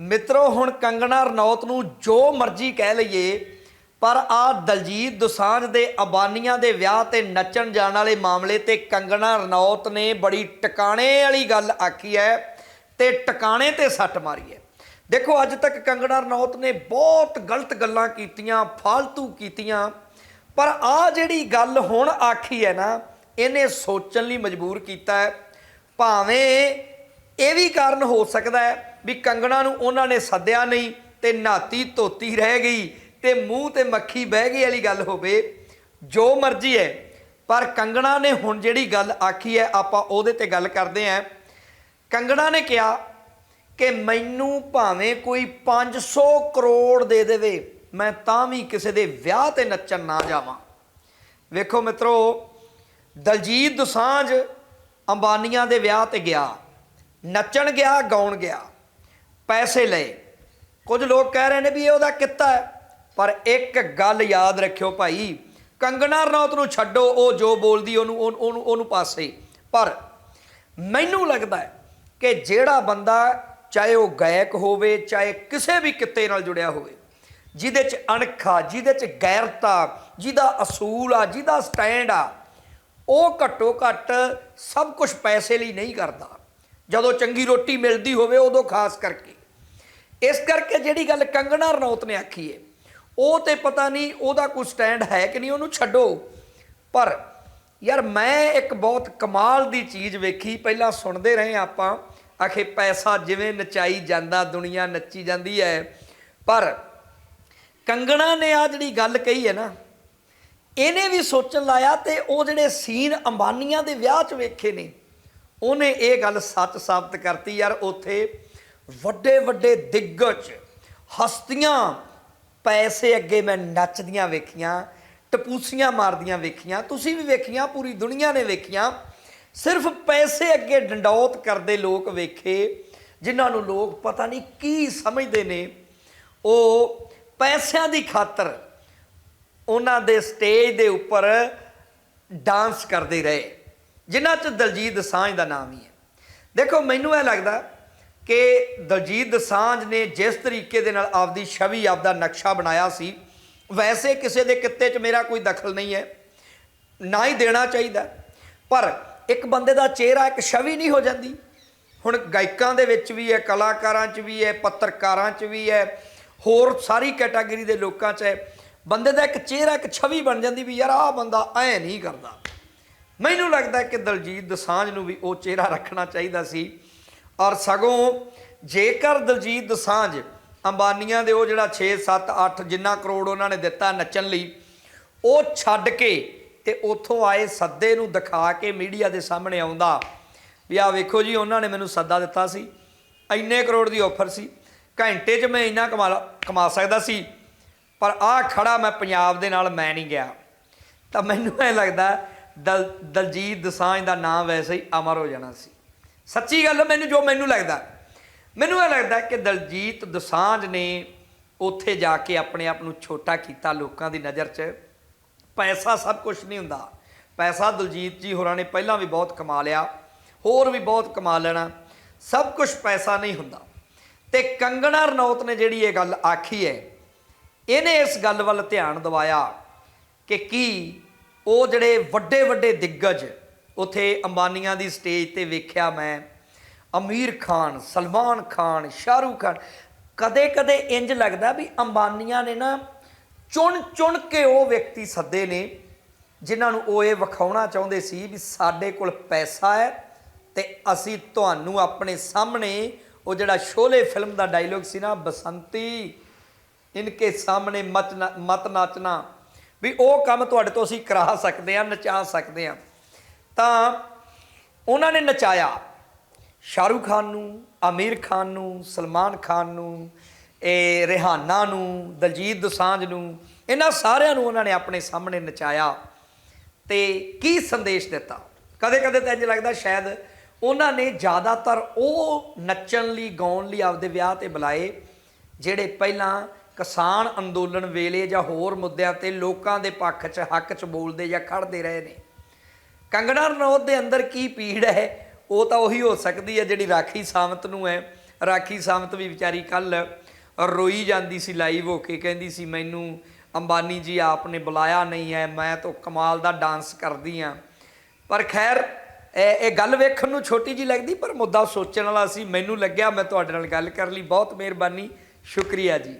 ਮਿੱਤਰੋ, ਹੁਣ ਕੰਗਣਾ ਰਣੌਤ ਨੂੰ ਜੋ ਮਰਜ਼ੀ ਕਹਿ ਲਈਏ, ਪਰ ਆ ਦਲਜੀਤ ਦੁਸਾਂਝ ਦੇ ਅਬਾਨੀਆਂ ਦੇ ਵਿਆਹ ਤੇ ਨੱਚਣ ਜਾਣ ਵਾਲੇ ਮਾਮਲੇ ਤੇ ਕੰਗਣਾ ਰਣੌਤ ਨੇ ਬੜੀ ਟਿਕਾਣੇ ਵਾਲੀ ਗੱਲ ਆਖੀ ਹੈ ਤੇ ਟਿਕਾਣੇ ਤੇ ਸੱਟ ਮਾਰੀ ਹੈ। ਦੇਖੋ, ਅੱਜ ਤੱਕ ਕੰਗਣਾ ਰਣੌਤ ਨੇ ਬਹੁਤ ਗਲਤ ਗੱਲਾਂ ਕੀਤੀਆਂ ਫालतू ਕੀਤੀਆਂ, ਪਰ ਆ ਜਿਹੜੀ ਗੱਲ ਹੁਣ ਆਖੀ ਹੈ ਨਾ, ਇਹਨੇ ਸੋਚਣ ਲਈ ਮਜਬੂਰ ਕੀਤਾ ਹੈ। ਭਾਵੇਂ ਇਹ ਵੀ ਕਾਰਨ ਹੋ ਸਕਦਾ ਹੈ ਵੀ ਕੰਗਣਾ ਨੂੰ ਉਹਨਾਂ ਨੇ ਸੱਦਿਆ ਨਹੀਂ ਤੇ ਨਾਤੀ ਧੋਤੀ ਰਹਿ ਗਈ ਤੇ ਮੂੰਹ ਤੇ ਮੱਖੀ ਬਹਿ ਗਈ ਵਾਲੀ ਗੱਲ ਹੋਵੇ, ਜੋ ਮਰਜ਼ੀ ਹੈ। ਪਰ ਕੰਗਣਾ ਨੇ ਹੁਣ ਜਿਹੜੀ ਗੱਲ ਆਖੀ ਹੈ, ਆਪਾਂ ਉਹਦੇ ਤੇ ਗੱਲ ਕਰਦੇ ਆਂ ਕੰਗਣਾ ਨੇ ਕਿਹਾ ਕਿ ਮੈਨੂੰ ਭਾਵੇਂ ਕੋਈ 500 ਕਰੋੜ ਦੇ ਦੇਵੇ, ਮੈਂ ਤਾਂ ਵੀ ਕਿਸੇ ਦੇ ਵਿਆਹ ਤੇ ਨੱਚਣ ਨਾ ਜਾਵਾਂ। ਵੇਖੋ ਮਿੱਤਰੋ, ਦਲਜੀਤ ਦੁਸਾਂਝ ਅੰਬਾਨੀਆਂ ਦੇ ਵਿਆਹ ਤੇ ਗਿਆ, ਨੱਚਣ ਗਿਆ, ਗਾਉਣ ਗਿਆ। ਪੈਸੇ ਲਏ। ਕੁਝ ਲੋਕ ਕਹਿ ਰਹੇ ਨੇ ਵੀ ਇਹ ਉਹਦਾ ਕਿੱਤਾ ਹੈ। ਪਰ ਇੱਕ ਗੱਲ ਯਾਦ ਰੱਖਿਓ ਭਾਈ, ਕੰਗਣਾ ਰਣੌਤ ਨੂੰ ਛੱਡੋ, ਉਹ ਜੋ ਬੋਲਦੀ ਉਹਨੂੰ ਉਹਨੂੰ ਉਹਨੂੰ- ਉਹਨੂੰ ਪਾਸੇ। ਪਰ ਮੈਨੂੰ ਲੱਗਦਾ ਹੈ ਕਿ ਜਿਹੜਾ ਬੰਦਾ ਚਾਹੇ ਉਹ ਗਾਇਕ ਹੋਵੇ, ਚਾਹੇ ਕਿਸੇ ਵੀ ਕਿੱਤੇ ਨਾਲ ਜੁੜਿਆ ਹੋਵੇ, ਜਿਹਦੇ ਚ ਅਣਖਾ, ਜਿਹਦੇ ਚ ਗੈਰਤਾ, ਜਿਹਦਾ ਅਸੂਲ ਆ, ਜਿਹਦਾ ਸਟੈਂਡ ਆ, ਉਹ ਘੱਟੋ ਘੱਟ ਸਭ ਕੁਝ ਪੈਸੇ ਲਈ ਨਹੀਂ ਕਰਦਾ। ਜਦੋਂ ਚੰਗੀ ਰੋਟੀ ਮਿਲਦੀ ਹੋਵੇ, ਉਦੋਂ ਖਾਸ ਕਰਕੇ। ਇਸ ਕਰਕੇ ਜਿਹੜੀ ਗੱਲ ਕੰਗਣਾ ਰਣੌਤ ਨੇ ਆਖੀ ਹੈ ਉਹ ਤੇ ਪਤਾ ਨਹੀਂ ਉਹਦਾ ਕੋਈ ਸਟੈਂਡ ਹੈ ਕਿ ਨਹੀਂ, ਉਹਨੂੰ ਛੱਡੋ। ਪਰ ਯਾਰ ਮੈਂ ਇੱਕ ਬਹੁਤ ਕਮਾਲ ਦੀ ਚੀਜ਼ ਵੇਖੀ, ਪਹਿਲਾਂ ਸੁਣਦੇ ਰਹੇ ਆਪਾਂ, ਆਖੇ ਪੈਸਾ ਜਿਵੇਂ ਨਚਾਈ ਜਾਂਦਾ, ਦੁਨੀਆ ਨੱਚੀ ਜਾਂਦੀ ਹੈ। ਪਰ ਕੰਗਣਾ ਨੇ ਆ ਜਿਹੜੀ ਗੱਲ ਕਹੀ ਹੈ ਨਾ, ਇਹਨੇ ਵੀ ਸੋਚਣ ਲਾਇਆ ਤੇ ਉਹ ਜਿਹੜੇ ਸੀਨ ਅੰਬਾਨੀਆਂ ਦੇ ਵਿਆਹ 'ਚ ਵੇਖੇ ਨੇ, ਉਹਨੇ ਇਹ ਗੱਲ ਸੱਚ ਸਾਬਤ ਕਰਤੀ। ਯਾਰ ਉੱਥੇ ਵੱਡੇ ਵੱਡੇ ਦਿੱਗਜ, ਹਸਤੀਆਂ ਪੈਸੇ ਅੱਗੇ ਮੈਂ ਨੱਚਦੀਆਂ ਵੇਖੀਆਂ, ਟਪੂਸੀਆਂ ਮਾਰਦੀਆਂ ਵੇਖੀਆਂ, ਤੁਸੀਂ ਵੀ ਵੇਖੀਆਂ, ਪੂਰੀ ਦੁਨੀਆ ਨੇ ਵੇਖੀਆਂ। ਸਿਰਫ ਪੈਸੇ ਅੱਗੇ ਡੰਡੌਤ ਕਰਦੇ ਲੋਕ ਵੇਖੇ, ਜਿਨ੍ਹਾਂ ਨੂੰ ਲੋਕ ਪਤਾ ਨਹੀਂ ਕੀ ਸਮਝਦੇ ਨੇ। ਉਹ ਪੈਸਿਆਂ ਦੀ ਖਾਤਰ ਉਹਨਾਂ ਦੇ ਸਟੇਜ ਦੇ ਉੱਪਰ ਡਾਂਸ ਕਰਦੇ ਰਹੇ, ਜਿਨ੍ਹਾਂ 'ਚ ਦਲਜੀਤ ਦਸਾਂਝ ਦਾ ਨਾਮ ਹੀ ਹੈ। ਦੇਖੋ, ਮੈਨੂੰ ਇਹ ਲੱਗਦਾ ਕਿ ਦਲਜੀਤ ਦਸਾਂਝ ਨੇ ਜਿਸ ਤਰੀਕੇ ਦੇ ਨਾਲ ਆਪਦੀ ਛਵੀ, ਆਪਦਾ ਨਕਸ਼ਾ ਬਣਾਇਆ ਸੀ, ਵੈਸੇ ਕਿਸੇ ਦੇ ਕਿੱਤੇ 'ਚ ਮੇਰਾ ਕੋਈ ਦਖਲ ਨਹੀਂ ਹੈ, ਨਾ ਹੀ ਦੇਣਾ ਚਾਹੀਦਾ। ਪਰ ਇੱਕ ਬੰਦੇ ਦਾ ਚਿਹਰਾ ਇੱਕ ਛਵੀ ਨਹੀਂ ਹੋ ਜਾਂਦੀ। ਹੁਣ ਗਾਇਕਾਂ ਦੇ ਵਿੱਚ ਵੀ ਹੈ, ਕਲਾਕਾਰਾਂ 'ਚ ਵੀ ਹੈ, ਪੱਤਰਕਾਰਾਂ 'ਚ ਵੀ ਹੈ, ਹੋਰ ਸਾਰੀ ਕੈਟਾਗਰੀ ਦੇ ਲੋਕਾਂ 'ਚ ਹੈ। ਬੰਦੇ ਦਾ ਇੱਕ ਚਿਹਰਾ, ਇੱਕ ਛਵੀ ਬਣ ਜਾਂਦੀ ਵੀ ਯਾਰ ਆਹ ਬੰਦਾ ਐ ਨਹੀਂ ਕਰਦਾ। ਮੈਨੂੰ ਲੱਗਦਾ ਕਿ ਦਲਜੀਤ ਦਸਾਂਝ ਨੂੰ ਵੀ ਉਹ ਚਿਹਰਾ ਰੱਖਣਾ ਚਾਹੀਦਾ ਸੀ। ਔਰ ਸਗੋਂ ਜੇਕਰ ਦਲਜੀਤ ਦਸਾਂਝ ਅੰਬਾਨੀਆਂ ਦੇ ਉਹ ਜਿਹੜਾ 6 7 8 ਜਿੰਨਾ ਕਰੋੜ ਉਹਨਾਂ ਨੇ ਦਿੱਤਾ ਨੱਚਣ ਲਈ, ਉਹ ਛੱਡ ਕੇ ਤੇ ਉੱਥੋਂ ਆਏ ਸੱਦੇ ਨੂੰ ਦਿਖਾ ਕੇ ਮੀਡੀਆ ਦੇ ਸਾਹਮਣੇ ਆਉਂਦਾ। ਵੀ ਆ ਵੇਖੋ ਜੀ, ਉਹਨਾਂ ਨੇ ਮੈਨੂੰ ਸੱਦਾ ਦਿੱਤਾ ਸੀ। ਇੰਨੇ ਕਰੋੜ ਦੀ ਆਫਰ ਸੀ। ਘੰਟੇ 'ਚ ਮੈਂ ਇੰਨਾ ਕਮਾ ਕਮਾ ਸਕਦਾ ਸੀ। ਪਰ ਆ ਖੜਾ ਮੈਂ ਪੰਜਾਬ ਦੇ ਨਾਲ ਮੈਂ ਨਹੀਂ ਗਿਆ। ਤਾਂ ਮੈਨੂੰ ਐ ਲੱਗਦਾ, ਦਲ, ਦਲਜੀਤ ਦਸਾਂਝ ਦਾ ਨਾਮ ਵੈਸੇ ਹੀ ਅਮਰ ਹੋ ਜਾਣਾ ਸੀ। ਸੱਚੀ ਗੱਲ ਮੈਨੂੰ ਜੋ ਮੈਨੂੰ ਲੱਗਦਾ, ਮੈਨੂੰ ਇਹ ਲੱਗਦਾ ਕਿ ਦਲਜੀਤ ਦਸਾਂਝ ਨੇ ਉੱਥੇ ਜਾ ਕੇ ਆਪਣੇ ਆਪ ਨੂੰ ਛੋਟਾ ਕੀਤਾ ਲੋਕਾਂ ਦੀ ਨਜ਼ਰ 'ਚ। ਪੈਸਾ ਸਭ ਕੁਝ ਨਹੀਂ ਹੁੰਦਾ। ਪੈਸਾ ਦਲਜੀਤ ਜੀ ਹੋਰਾਂ ਨੇ ਪਹਿਲਾਂ ਵੀ ਬਹੁਤ ਕਮਾ ਲਿਆ, ਹੋਰ ਵੀ ਬਹੁਤ ਕਮਾ ਲੈਣਾ। ਸਭ ਕੁਝ ਪੈਸਾ ਨਹੀਂ ਹੁੰਦਾ। ਤੇ ਕੰਗਣਾ ਰਣੌਤ ਨੇ ਜਿਹੜੀ ਇਹ ਗੱਲ ਆਖੀ ਹੈ, ਇਹਨੇ ਇਸ ਗੱਲ ਵੱਲ ਧਿਆਨ ਦਿਵਾਇਆ ਕਿ ਕੀ ਉਹ ਜਿਹੜੇ ਵੱਡੇ ਵੱਡੇ ਦਿੱਗਜ ਉੱਥੇ ਅੰਬਾਨੀਆਂ ਦੀ ਸਟੇਜ ਤੇ ਵੇਖਿਆ ਮੈਂ। ਅਮੀਰ ਖਾਨ, ਸਲਮਾਨ ਖਾਨ, ਸ਼ਾਹਰੂਖ ਖਾਨ। ਕਦੇ ਕਦੇ ਇੰਜ ਲੱਗਦਾ ਵੀ ਅੰਬਾਨੀਆਂ ਨੇ ਨਾ ਚੁਣ ਚੁਣ ਕੇ ਉਹ ਵਿਅਕਤੀ ਸੱਦੇ ਨੇ, ਜਿਨ੍ਹਾਂ ਨੂੰ ਉਹ ਇਹ ਵਿਖਾਉਣਾ ਚਾਹੁੰਦੇ ਸੀ ਵੀ ਸਾਡੇ ਕੋਲ ਪੈਸਾ ਹੈ ਤੇ ਅਸੀਂ ਤੁਹਾਨੂੰ ਆਪਣੇ ਸਾਹਮਣੇ ਉਹ ਜਿਹੜਾ ਸ਼ੋਲੇ ਫਿਲਮ ਦਾ ਡਾਇਲੋਗ ਸੀ ਨਾ, ਬਸੰਤੀ, ਇਨਕੇ ਸਾਹਮਣੇ ਮਤ ਮਤ ਨਾਚਣਾ, ਵੀ ਉਹ ਕੰਮ ਤੁਹਾਡੇ ਤੋਂ ਅਸੀਂ ਕਰਾ ਸਕਦੇ ਹਾਂ, ਨਚਾ ਸਕਦੇ ਹਾਂ। ਤਾਂ ਉਹਨਾਂ ਨੇ ਨਚਾਇਆ। ਸ਼ਾਹਰੂਖ ਖਾਨ ਨੂੰ ਆਮੀਰ ਖਾਨ ਨੂੰ, ਸਲਮਾਨ ਖਾਨ ਨੂੰ, ਇਹ ਰਿਹਾਨਾ ਨੂੰ, ਦਲਜੀਤ ਦੋਸਾਂਝ ਨੂੰ, ਇਹਨਾਂ ਸਾਰਿਆਂ ਨੂੰ ਉਹਨਾਂ ਨੇ ਆਪਣੇ ਸਾਹਮਣੇ ਨਚਾਇਆ ਤੇ ਕੀ ਸੰਦੇਸ਼ ਦਿੱਤਾ? ਕਦੇ ਕਦੇ ਤਾਂ ਇੰਜ ਲੱਗਦਾ ਸ਼ਾਇਦ ਉਹਨਾਂ ਨੇ ਜ਼ਿਆਦਾਤਰ ਉਹ ਨੱਚਣ ਲਈ, ਗਾਉਣ ਲਈ ਆਪਦੇ ਵਿਆਹ ਤੇ ਬੁਲਾਏ, ਜਿਹੜੇ ਪਹਿਲਾਂ ਕਿਸਾਨ ਅੰਦੋਲਨ ਵੇਲੇ ਜਾਂ ਹੋਰ ਮੁੱਦਿਆਂ ਤੇ ਲੋਕਾਂ ਦੇ ਪੱਖ 'ਚ, ਹੱਕ 'ਚ ਬੋਲਦੇ ਜਾਂ ਖੜਦੇ ਰਹੇ ਨੇ। ਕੰਗਣਾ ਰਣੌਤ ਦੇ ਅੰਦਰ ਕੀ ਪੀੜ ਹੈ? ਉਹ ਤਾਂ ਉਹੀ ਹੋ ਸਕਦੀ ਹੈ ਜਿਹੜੀ ਰਾਖੀ ਸਾਵੰਤ ਨੂੰ ਹੈ। ਰਾਖੀ ਸਾਮਤ ਵੀ ਵਿਚਾਰੀ ਕੱਲ ਰੋਈ ਜਾਂਦੀ ਸੀ ਲਾਈਵ ਹੋ ਕੇ, ਕਹਿੰਦੀ ਸੀ, ਮੈਨੂੰ ਅੰਬਾਨੀ ਜੀ ਆਪ ਨੇ ਬੁਲਾਇਆ ਨਹੀਂ ਹੈ, ਮੈਂ ਤਾਂ ਕਮਾਲ ਦਾ ਡਾਂਸ ਕਰਦੀ ਆ ਪਰ ਖੈਰ, ਇਹ ਇਹ ਗੱਲ ਵੇਖਣ ਨੂੰ ਛੋਟੀ ਜੀ ਲੱਗਦੀ, ਪਰ ਮੁੱਦਾ ਸੋਚਣ ਵਾਲਾ ਸੀ। ਮੈਨੂੰ ਲੱਗਿਆ ਮੈਂ ਤੁਹਾਡੇ ਨਾਲ ਗੱਲ ਕਰ ਲਈ। ਬਹੁਤ ਮਿਹਰਬਾਨੀ। ਸ਼ੁਕਰੀਆ ਜੀ।